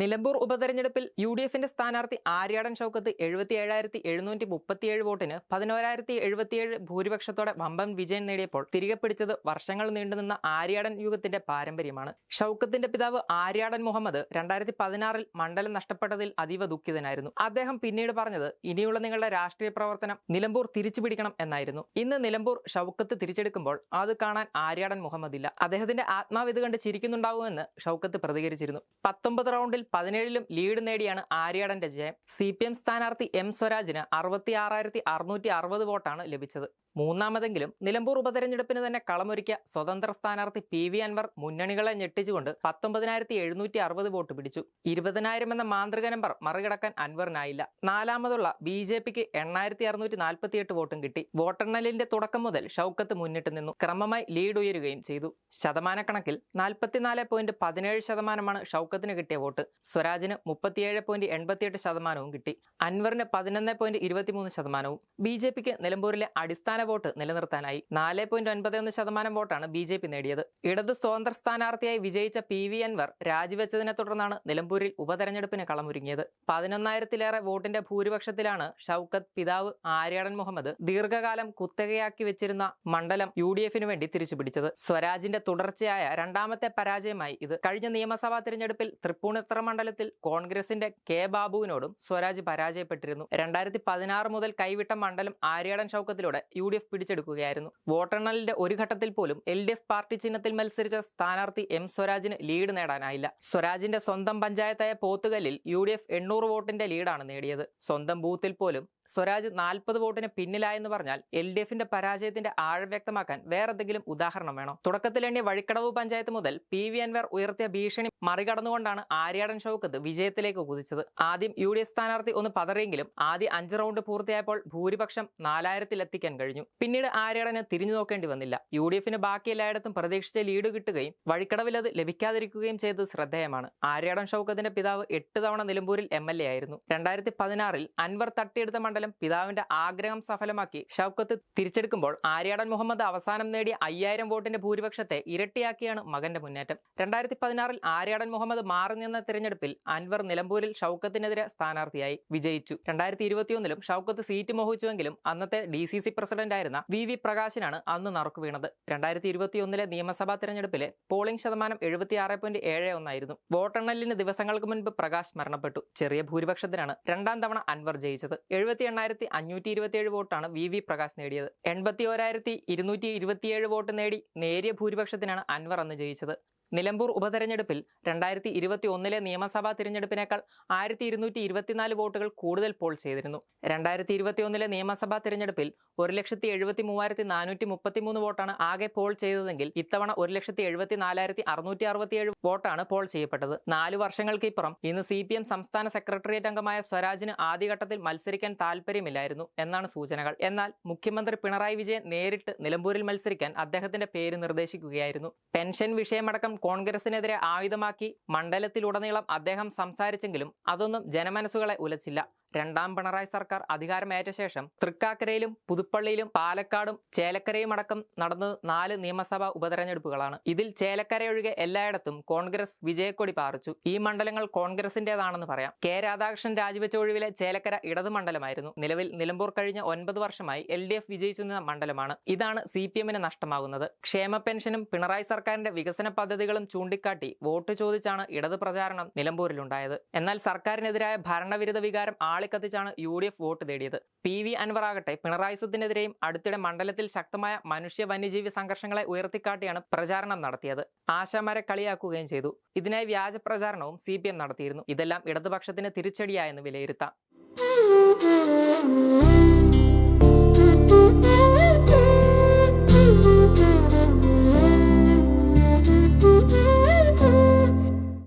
നിലമ്പൂർ ഉപതെരഞ്ഞെടുപ്പിൽ U D എഫിന്റെ സ്ഥാനാർത്ഥി ആര്യാടൻ ഷൗക്കത്ത് എഴുപത്തി ഏഴായിരത്തി എഴുന്നൂറ്റി മുപ്പത്തിയേഴ് വോട്ടിന് പതിനോരായിരത്തി എഴുപത്തിയേഴ് ഭൂരിപക്ഷത്തോടെ വമ്പൻ വിജയം നേടിയപ്പോൾ തിരികെ പിടിച്ചത് വർഷങ്ങൾ നീണ്ടുനിന്ന ആര്യാടൻ യുഗത്തിന്റെ പാരമ്പര്യമാണ്. ഷൗക്കത്തിന്റെ പിതാവ് ആര്യാടൻ മുഹമ്മദ് രണ്ടായിരത്തി പതിനാറിൽ മണ്ഡലം നഷ്ടപ്പെട്ടതിൽ അതീവ ദുഃഖിതനായിരുന്നു. അദ്ദേഹം പിന്നീട് പറഞ്ഞത് ഇനിയുള്ള നിങ്ങളുടെ രാഷ്ട്രീയ പ്രവർത്തനം നിലമ്പൂർ തിരിച്ചു പിടിക്കണം എന്നായിരുന്നു. ഇന്ന് നിലമ്പൂർ ഷൗക്കത്ത് തിരിച്ചെടുക്കുമ്പോൾ അത് കാണാൻ ആര്യാടൻ മുഹമ്മദ് ഇല്ല അദ്ദേഹത്തിന്റെ ആത്മാവ് ഇത് കണ്ട് ചിരിക്കുന്നുണ്ടാവുമെന്ന് ഷൗക്കത്ത് പ്രതികരിച്ചിരുന്നു. പത്തൊമ്പത് റൗണ്ടിൽ പതിനേഴിലും ലീഡ് നേടിയാണ് ആര്യാടന്റെ ജയം സി പി എം സ്ഥാനാർത്ഥി എം സ്വരാജിന് അറുപത്തി ആറായിരത്തി അറുന്നൂറ്റി അറുപത് വോട്ടാണ് ലഭിച്ചത്. മൂന്നാമതെങ്കിലും നിലമ്പൂർ ഉപതെരഞ്ഞെടുപ്പിന് തന്നെ കളമൊരുക്കിയ സ്വതന്ത്ര സ്ഥാനാർത്ഥി പി വി അൻവർ മുന്നണികളെ ഞെട്ടിച്ചുകൊണ്ട് പത്തൊമ്പതിനായിരത്തി എഴുന്നൂറ്റി അറുപത് വോട്ട് പിടിച്ചു. ഇരുപതിനായിരം എന്ന മാന്ത്രിക നമ്പർ മറികടക്കാൻ അൻവറിനായില്ല. നാലാമതുള്ള ബി ജെ പിക്ക് എണ്ണായിരത്തി അറുന്നൂറ്റി നാൽപ്പത്തിയെട്ട് വോട്ടും കിട്ടി. വോട്ടെണ്ണലിന്റെ തുടക്കം മുതൽ ഷൗക്കത്ത് മുന്നിട്ട് നിന്നു. ക്രമമായി ലീഡ് ഉയരുകയും ചെയ്തു. ശതമാനക്കണക്കിൽ നാൽപ്പത്തിനാല് പോയിന്റ് പതിനേഴ് ശതമാനമാണ് ഷൗക്കത്തിന് കിട്ടിയ വോട്ട്. സ്വരാജിന് മുപ്പത്തിയേഴ് പോയിന്റ് എൺപത്തിയെട്ട് ശതമാനവും കിട്ടി. അൻവറിന് പതിനൊന്ന് പോയിന്റ് ഇരുപത്തിമൂന്ന് ശതമാനവും. ബി ജെ പിക്ക് നിലമ്പൂരിലെ അടിസ്ഥാന വോട്ട് നിലനിർത്താനായി നാല് പോയിന്റ് ഒൻപത് ഒന്ന് ശതമാനം വോട്ടാണ് ബി ജെ പി നേടിയത്. ഇടതു സ്വതന്ത്ര സ്ഥാനാർത്ഥിയായി വിജയിച്ച പി വി അൻവർ രാജിവെച്ചതിനെ തുടർന്നാണ് നിലമ്പൂരിൽ ഉപതെരഞ്ഞെടുപ്പിന് കളമൊരുങ്ങിയത്. പതിനൊന്നായിരത്തിലേറെ വോട്ടിന്റെ ഭൂരിപക്ഷത്തിലാണ് ഷൗക്കത്ത് പിതാവ് ആര്യാടൻ മുഹമ്മദ് ദീർഘകാലം കുത്തകയാക്കി വെച്ചിരുന്ന മണ്ഡലം യു ഡി എഫിന് വേണ്ടി തിരിച്ചുപിടിച്ചത്. സ്വരാജിന്റെ തുടർച്ചയായ രണ്ടാമത്തെ പരാജയമായി ഇത്. കഴിഞ്ഞ നിയമസഭാ തിരഞ്ഞെടുപ്പിൽ തൃപ്പൂണിത്തറ മണ്ഡലത്തിൽ കോൺഗ്രസിന്റെ കെ ബാബുവിനോടും സ്വരാജ് പരാജയപ്പെട്ടിരുന്നു. രണ്ടായിരത്തി പതിനാറ് മുതൽ കൈവിട്ട മണ്ഡലം ആര്യാടൻ ചൌക്കത്തിലൂടെ യു ഡി എഫ് പിടിച്ചെടുക്കുകയായിരുന്നു. വോട്ടെണ്ണലിന്റെ ഒരു ഘട്ടത്തിൽ പോലും എൽ ഡി എഫ് പാർട്ടി ചിഹ്നത്തിൽ മത്സരിച്ച സ്ഥാനാർത്ഥി എം സ്വരാജിന് ലീഡ് നേടാനായില്ല. സ്വരാജിന്റെ സ്വന്തം പഞ്ചായത്തായ പോത്തുകല്ലിൽ യു ഡി എഫ് എണ്ണൂറ് വോട്ടിന്റെ ലീഡാണ് നേടിയത്. സ്വന്തം ബൂത്തിൽ പോലും സ്വരാജ് നാൽപ്പത് വോട്ടിന് പിന്നിലായെന്ന് പറഞ്ഞാൽ എൽ ഡി എഫിന്റെ പരാജയത്തിന്റെ ആഴം വ്യക്തമാക്കാൻ വേറെന്തെങ്കിലും ഉദാഹരണം വേണം? തുടക്കത്തിൽ എണ്ണിയ വഴിക്കടവ് പഞ്ചായത്ത് മുതൽ പി വി അൻവർ ഉയർത്തിയ ഭീഷണി മറികടന്നുകൊണ്ടാണ് ആര്യാടൻ ഷൗക്കത്ത് വിജയത്തിലേക്ക് കുതിച്ചത്. ആദ്യം യു ഡി എഫ് സ്ഥാനാർത്ഥി ഒന്ന് പതറിയെങ്കിലും ആദ്യ അഞ്ച് റൗണ്ട് പൂർത്തിയായപ്പോൾ ഭൂരിപക്ഷം നാലായിരത്തിലെത്തിക്കാൻ കഴിഞ്ഞു. പിന്നീട് ആര്യാടന് തിരിഞ്ഞു നോക്കേണ്ടി വന്നില്ല. യു ഡി എഫിന് ബാക്കി എല്ലായിടത്തും പ്രതീക്ഷിച്ച ലീഡ് കിട്ടുകയും വഴിക്കടവിൽ അത് ലഭിക്കാതിരിക്കുകയും ചെയ്തത് ശ്രദ്ധേയമാണ്. ആര്യാടൻ ഷൗക്കത്തിന്റെ പിതാവ് എട്ട് തവണ നിലമ്പൂരിൽ എം എൽ എ ആയിരുന്നു. രണ്ടായിരത്തി പതിനാറിൽ അൻവർ തട്ടിയെടുത്ത മണ്ഡലം പിതാവിന്റെ ആഗ്രഹം സഫലമാക്കി. ഷൗക്കത്ത് തിരിച്ചെടുക്കുമ്പോൾ ആര്യാടൻ മുഹമ്മദ് അവസാനം നേടിയ അയ്യായിരം വോട്ടിന്റെ ഭൂരിപക്ഷത്തെ ഇരട്ടിയാക്കിയാണ് മകന്റെ മുന്നേറ്റം. രണ്ടായിരത്തി പതിനാറിൽ ആര്യാടൻ മുഹമ്മദ് മാറി നിന്ന തിരഞ്ഞെടുപ്പിൽ അൻവർ നിലമ്പൂരിൽ ഷൗക്കത്തിനെതിരെ സ്ഥാനാർത്ഥിയായി വിജയിച്ചു. രണ്ടായിരത്തി ഇരുപത്തിയൊന്നിലും ഷൗക്കത്ത് സീറ്റ് മോഹിച്ചുവെങ്കിലും അന്നത്തെ ഡി സി സി പ്രസിഡന്റായിരുന്ന വി വി പ്രകാശിനാണ് അന്ന് നറുക്കു വീണത്. രണ്ടായിരത്തി ഇരുപത്തിയൊന്നിലെ നിയമസഭാ തെരഞ്ഞെടുപ്പിലെ പോളിംഗ് ശതമാനം എഴുപത്തിയാറ് പോയിന്റ് ഏഴ് ഒന്നായിരുന്നു. വോട്ടെണ്ണലിന് ദിവസങ്ങൾക്ക് മുൻപ് പ്രകാശ് മരണപ്പെട്ടു. ചെറിയ ഭൂരിപക്ഷത്തിനാണ് രണ്ടാം തവണ അൻവർ ജയിച്ചത്. എഴുപത്തി എണ്ണായിരത്തി അഞ്ഞൂറ്റി ഇരുപത്തിയേഴ് വോട്ടാണ് വി വി പ്രകാശ് നേടിയത്. എൺപത്തി ഓരായിരത്തി ഇരുന്നൂറ്റി ഇരുപത്തിയേഴ് വോട്ട് നേടി നേരിയ ഭൂരിപക്ഷത്തിനാണ് അൻവർ അന്ന് ജയിച്ചത്. നിലമ്പൂർ ഉപതെരഞ്ഞെടുപ്പിൽ രണ്ടായിരത്തി ഇരുപത്തി ഒന്നിലെ നിയമസഭാ തിരഞ്ഞെടുപ്പിനേക്കാൾ ആയിരത്തി ഇരുന്നൂറ്റി ഇരുപത്തിനാല് വോട്ടുകൾ കൂടുതൽ പോൾ ചെയ്തിരുന്നു. രണ്ടായിരത്തി ഇരുപത്തി ഒന്നിലെ നിയമസഭാ തിരഞ്ഞെടുപ്പിൽ ഒരു ലക്ഷത്തി എഴുപത്തി മൂവായിരത്തി നാനൂറ്റി മുപ്പത്തി മൂന്ന് വോട്ടാണ് ആകെ പോൾ ചെയ്തതെങ്കിൽ ഇത്തവണ ഒരു ലക്ഷത്തി എഴുപത്തി നാലായിരത്തി അറുന്നൂറ്റി അറുപത്തിയേഴ് വോട്ടാണ് പോൾ ചെയ്യപ്പെട്ടത്. നാല് വർഷങ്ങൾക്കിപ്പുറം ഇന്ന് സി പി എം സംസ്ഥാന സെക്രട്ടേറിയറ്റ് അംഗമായ സ്വരാജിന് ആദ്യഘട്ടത്തിൽ മത്സരിക്കാൻ താല്പര്യമില്ലായിരുന്നു എന്നാണ് സൂചനകൾ. എന്നാൽ മുഖ്യമന്ത്രി പിണറായി വിജയൻ നേരിട്ട് നിലമ്പൂരിൽ മത്സരിക്കാൻ അദ്ദേഹത്തിന്റെ പേര് നിർദ്ദേശിക്കുകയായിരുന്നു. പെൻഷൻ വിഷയമടക്കം കോൺഗ്രസിനെതിരെ ആയുധമാക്കി മണ്ഡലത്തിലുടനീളം അദ്ദേഹം സംസാരിച്ചെങ്കിലും അതൊന്നും ജനമനസ്സുകളെ ഉലച്ചില്ല. രണ്ടാം പിണറായി സർക്കാർ അധികാരമേറ്റ ശേഷം തൃക്കാക്കരയിലും പുതുപ്പള്ളിയിലും പാലക്കാടും ചേലക്കരയും അടക്കം നടന്നത് നാല് നിയമസഭാ ഉപതെരഞ്ഞെടുപ്പുകളാണ്. ഇതിൽ ചേലക്കര ഒഴികെ എല്ലായിടത്തും കോൺഗ്രസ് വിജയക്കൊടി പാറിച്ചു. ഈ മണ്ഡലങ്ങൾ കോൺഗ്രസിന്റേതാണെന്ന് പറയാം. കെ രാധാകൃഷ്ണൻ രാജിവെച്ച ഒഴിവിലെ ചേലക്കര ഇടതു മണ്ഡലമായിരുന്നു. നിലവിൽ നിലമ്പൂർ കഴിഞ്ഞ ഒൻപത് വർഷമായി എൽ ഡി എഫ് മണ്ഡലമാണ്. ഇതാണ് സി പി എമ്മിന് നഷ്ടമാകുന്നത്. ക്ഷേമ പെൻഷനും പിണറായി സർക്കാരിന്റെ വികസന പദ്ധതികളും ചൂണ്ടിക്കാട്ടി വോട്ട് ചോദിച്ചാണ് ഇടത് പ്രചാരണം നിലമ്പൂരിലുണ്ടായത്. എന്നാൽ സർക്കാരിനെതിരായ ഭരണവിരുദ്ധ വികാരം ആളിക്കത്തിച്ചാണ് യു ഡി എഫ് വോട്ട് തേടിയത്. പി വി അൻവർ ആകട്ടെ പിണറായിസത്തിനെതിരെയും അടുത്തിടെ മണ്ഡലത്തിൽ ശക്തമായ മനുഷ്യ വന്യജീവി സംഘർഷങ്ങളെ ഉയർത്തിക്കാട്ടിയാണ് പ്രചാരണം നടത്തിയത്. ആശാമാരെ കളിയാക്കുകയും ചെയ്തു. ഇതിനായി വ്യാജ പ്രചാരണവും സി നടത്തിയിരുന്നു. ഇതെല്ലാം ഇടതുപക്ഷത്തിന് തിരിച്ചടിയായെന്ന് വിലയിരുത്താം.